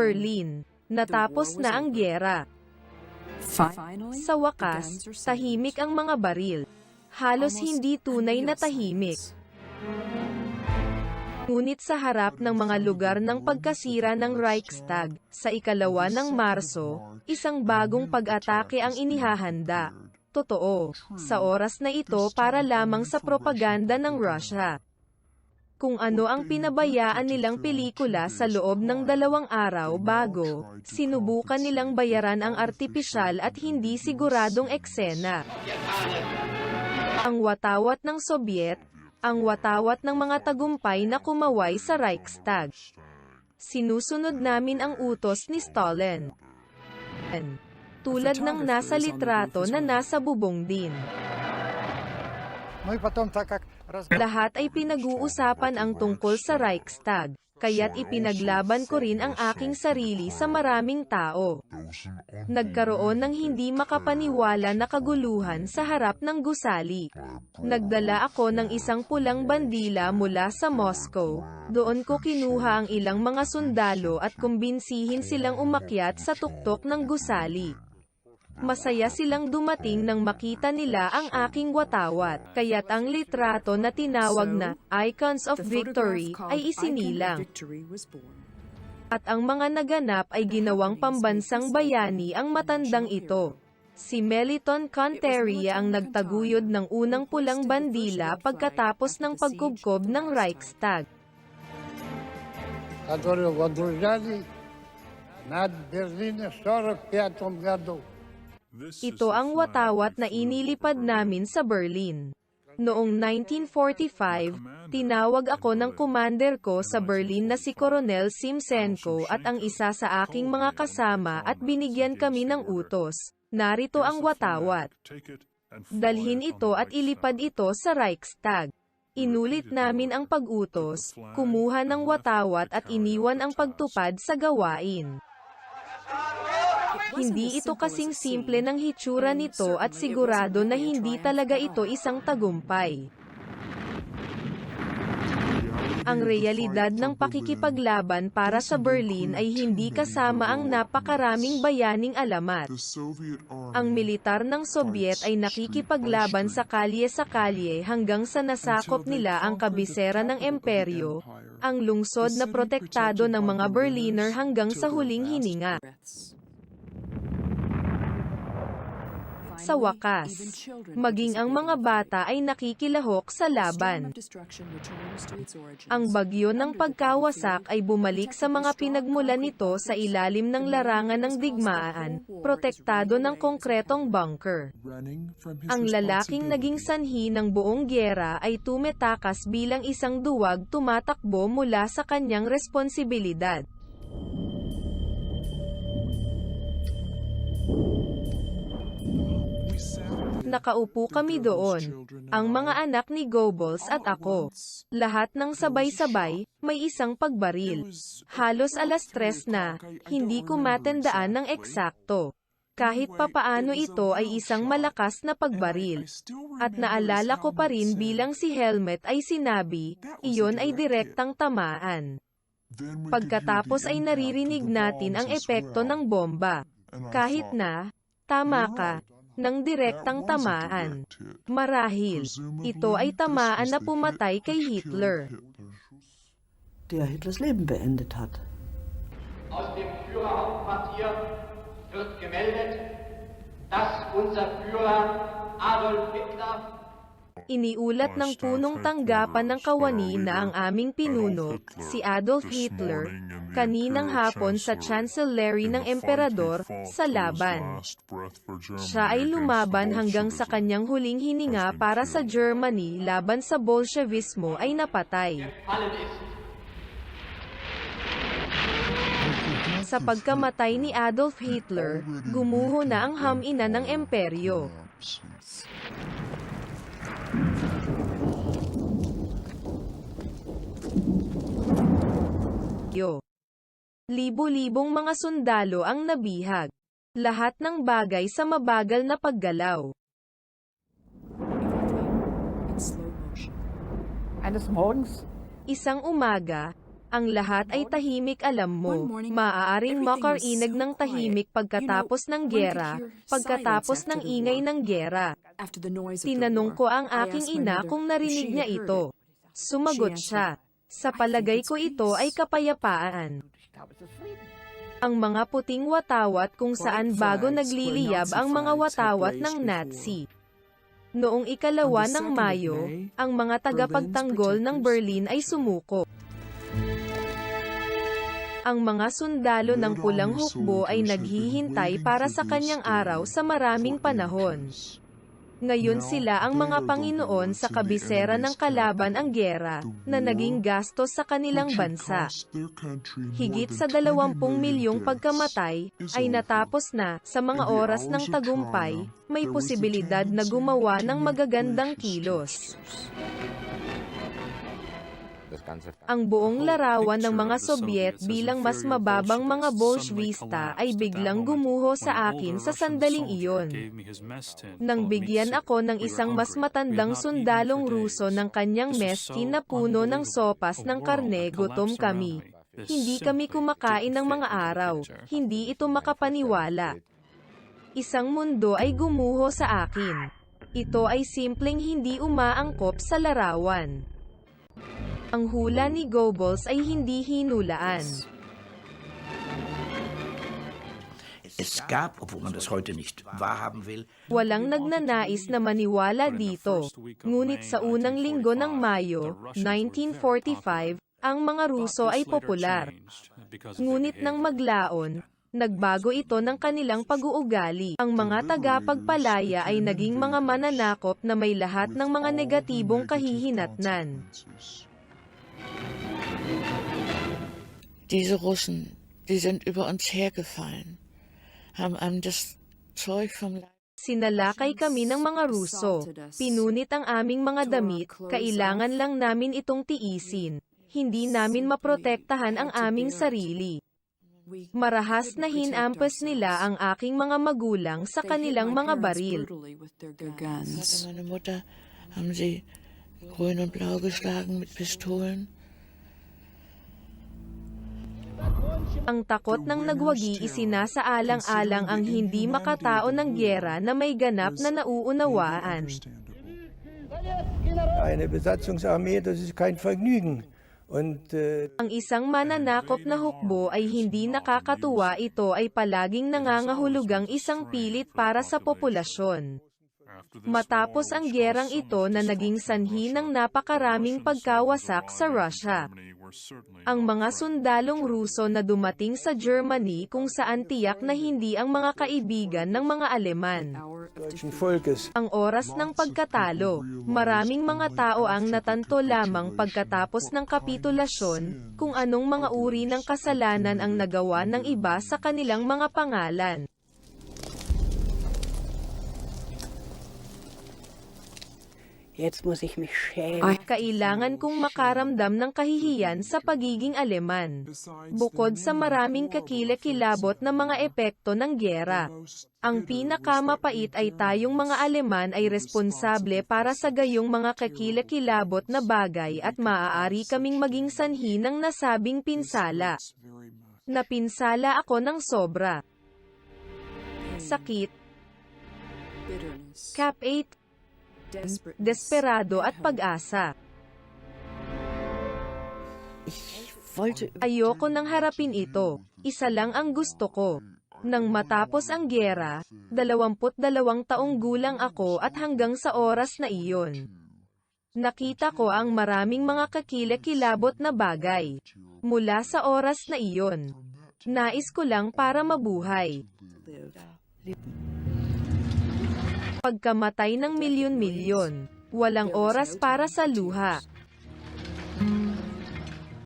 Berlin. Natapos na ang gyera. Sa wakas, tahimik ang mga baril. Halos hindi tunay na tahimik. Ngunit sa harap ng mga lugar ng pagkasira ng Reichstag, sa ikalawa ng Marso, isang bagong pag-atake ang inihahanda. Totoo, sa oras na ito para lamang sa propaganda ng Russia Kung ano ang pinabayaan nilang pelikula sa loob ng dalawang araw bago, sinubukan nilang bayaran ang artipisyal at hindi siguradong eksena. Ang watawat ng Sobyet, ang watawat ng mga tagumpay na kumaway sa Reichstag. Sinusunod namin ang utos ni Stalin. Tulad ng nasa litrato na nasa bubong din. Ну и потом, так как раз... lahat ay pinag-uusapan ang tungkol sa Reichstag, kaya't ipinaglaban ko rin ang aking sarili sa maraming tao. Nagkaroon ng hindi makapaniwala na kaguluhan sa harap ng gusali. Nagdala ako ng isang pulang bandila mula sa Moscow. Doon ko kinuha ang ilang mga sundalo at kumbinsihin silang umakyat sa tuktok ng gusali. Masaya silang dumating nang makita nila ang aking watawat, kaya't ang litrato na tinawag na Icons of Victory ay isinilang. At ang mga naganap ay ginawang pambansang bayani ang matandang ito. Si Meliton Conteria ang nagtaguyod ng unang pulang bandila pagkatapos ng pagkubkob ng Reichstag. которые водружали над Берлином в 1945 году. Ito ang watawat na inilipad namin sa Berlin. Noong 1945, tinawag ako ng commander ko sa Berlin na si Coronel Simsenko at ang isa sa aking mga kasama at binigyan kami ng utos. Narito ang watawat. Dalhin ito at ilipad ito sa Reichstag. Inulit namin ang pag-utos, kumuha ng watawat at iniwan ang pagtupad sa gawain. Hindi ito kasing simple ng hitsura nito at sigurado na hindi talaga ito isang tagumpay. Ang realidad ng pakikipaglaban para sa Berlin ay hindi kasama ang napakaraming bayaning alamat. Ang militar ng Sobyet ay nakikipaglaban sa kalye sa kalye hanggang sa nasakop nila ang kabisera ng emperyo, ang lungsod na protektado ng mga Berliner hanggang sa huling hininga. Sa wakas, maging ang mga bata ay nakikilahok sa laban. Ang bagyo ng pagkawasak ay bumalik sa mga pinagmulan nito sa ilalim ng larangan ng digmaan, protektado ng konkretong bunker. Ang lalaking naging sanhi ng buong gyera ay tumetakas bilang isang duwag tumatakbo mula sa kanyang responsibilidad. Nakaupo kami doon, ang mga anak ni Goebbels at ako. Lahat ng sabay-sabay, may isang pagbaril. Halos alas tres na, hindi ko matandaan ng eksakto. Kahit papaano ito ay isang malakas na pagbaril. At naalala ko pa rin bilang si Helmet ay sinabi, iyon ay direktang tamaan. Pagkatapos ay naririnig natin ang epekto ng bomba. Kahit na, tama ka, ng direktang tamaan. Marahil, ito ay tamaan na pumatay kay Hitler. der Hitlers Leben beendet hat. Aus dem Führerhauptquartier wird gemeldet, dass unser Führer Adolf Hitler Iniulat ng punong tanggapan ng kawani na ang aming pinuno, si Adolf Hitler, kaninang hapon sa Chancellery ng Emperador, sa laban. Siya ay lumaban hanggang sa kanyang huling hininga para sa Germany laban sa Bolshevismo ay napatay. Sa pagkamatay ni Adolf Hitler, gumuho na ang hamina ng emperyo. Yo. Libo-libong mga sundalo ang nabihag. Lahat ng bagay sa mabagal na paggalaw. Motion. Eines Morgens Isang umaga, Ang lahat ay tahimik alam mo. Maaaring so ng tahimik pagkatapos ng gera, pagkatapos ng ingay ng gera. Tinanong ko ang aking ina kung narinig niya ito. it. Sumagot siya. Sa palagay ko ito ay kapayapaan. Ang mga puting watawat kung saan bago nagliliyab ang mga watawat ng Nazi. Noong ikalawa ng 2nd of Mayo, May, ang mga tagapagtanggol ng Berlin ay sumuko. Ang mga sundalo ng pulang hukbo ay naghihintay para sa kanyang araw sa maraming panahon. Ngayon sila ang mga Panginoon sa kabisera ng kalaban ang gera, na naging gastos sa kanilang bansa. Higit sa 20 milyong pagkamatay, ay natapos na, sa mga oras ng tagumpay, may posibilidad na gumawa ng magagandang kilos. Ang buong larawan ng mga Soviet bilang mas mababang mga Bolshevista ay biglang gumuho sa akin sa sandaling iyon. Nang bigyan ako ng isang mas matandang sundalong Ruso ng kanyang meskin na puno ng sopas ng karne, gutom kami. Hindi kami kumakain ng mga araw, hindi ito makapaniwala. Isang mundo ay gumuho sa akin. Ito ay simpleng hindi umaangkop sa larawan. Ang hula ni Goebbels ay hindi hinulaan. Es gab, obwohl man das heute nicht wahrhaben will, Walang nagnanais na maniwala dito. Ngunit sa unang linggo ng Mayo, 1945, ang mga Ruso ay popular. Ngunit nang maglaon, nagbago ito ng kanilang pag-uugali. Ang mga tagapagpalaya ay naging mga mananakop na may lahat ng mga negatibong kahihinatnan. Diese Russen, die sind über uns hergefallen, haben einem das Zeug vom Leib. Sinalakay kami ng mga Ruso. Pinunit ang aming mga damit, kailangan lang namin itong tiisin. Hindi namin maprotektahan ang aming sarili. Marahas na hinampas nila ang aking mga magulang sa kanilang mga baril. Grün und blau geschlagen mit Pistolen. Ang takot ng nagwagi isinasaalang-alang ang hindi makatao ng gyera na may ganap na nauunawaan. Eine Besatzungsarmee, das ist kein Vergnügen. Und äh, Ang isang mananakop na hukbo ay hindi nakakatuwa ito ay palaging nangangahulugang isang pilit para sa populasyon. Matapos ang gyerang ito na naging sanhi ng napakaraming pagkawasak sa Russia. Ang mga sundalong Ruso na dumating sa Germany kung saan tiyak na hindi ang mga kaibigan ng mga Aleman. Ang oras ng pagkatalo, maraming mga tao ang natanto lamang pagkatapos ng kapitulasyon, kung anong mga uri ng kasalanan ang nagawa ng iba sa kanilang mga pangalan. Jetzt muss ich mich schämen. Kailangan kong makaramdam ng kahihiyan sa pagiging Aleman. Bukod sa maraming kakilakilabot na mga epekto ng gyera. Ang pinakamapait ay tayong mga Aleman ay responsable para sa gayong mga kakilakilabot na bagay at maaari kaming maging sanhi ng nasabing pinsala. Napinsala ako ng sobra. Sakit, Cap 8, desperado at pag-asa. Ayoko nang harapin ito. Isa lang ang gusto ko. Nang matapos ang gyera, 22 taong gulang ako at hanggang sa oras na iyon. Nakita ko ang maraming mga kakilakilabot na bagay. Mula sa oras na iyon. Nais ko lang para mabuhay. Pagkamatay ng milyon-milyon, walang oras para sa luha.